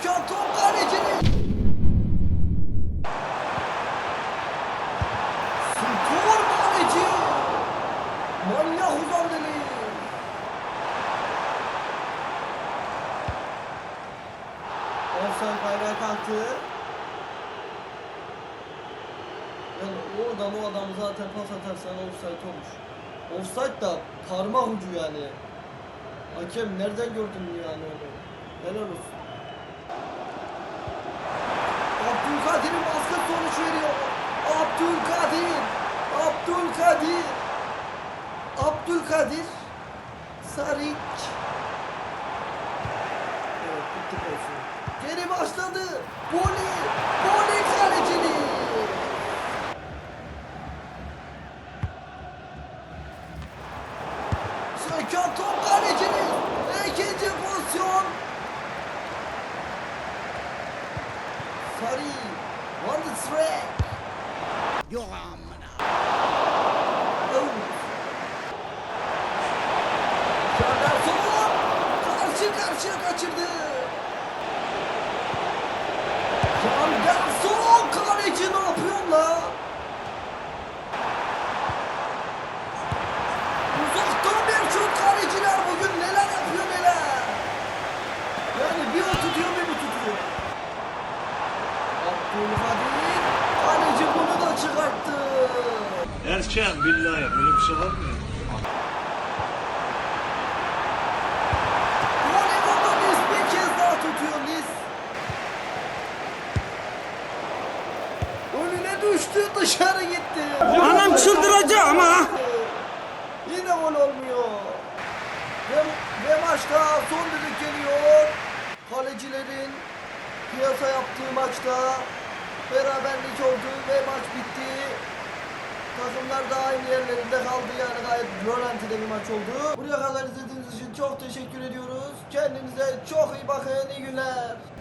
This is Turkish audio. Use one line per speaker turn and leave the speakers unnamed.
Seken top kalecinin. Skor kaleci. Manyak uzandeli. Offside bayrağı kalktı. Yani oradan o adam zaten pas atarsan offside olmuş. Offside da parmak ucu yani. Hakem nereden gördün yani onu? Helal olsun. Abdülkadir'in baskı sonuç veriyor. Abdülkadir. Abdülkadir. Abdülkadir. Saric. Evet. Geri başladı. Goli. Goli kalecinin. Söken top kalecinin. İkinci pozisyon. Sari. On the track.
Yok amına.
Out. Serdar Soluk. Karşı karşıya kaçırdı. Serdar Abdülkadir kaleci bunu da çıkarttı.
Erken billahi böyle bir şey var mı?
Düştü dışarı gitti.
Anam çıldıracak ama.
Yine gol olmuyor. Ve, ve maçta son düdük geliyor. Kalecilerin piyasa yaptığı maçta beraberlik oldu ve maç bitti. Takımlar da aynı yerlerinde kaldı yani gayet rölantide bir maç oldu. Buraya kadar izlediğiniz için çok teşekkür ediyoruz. Kendinize çok iyi bakın. İyi günler.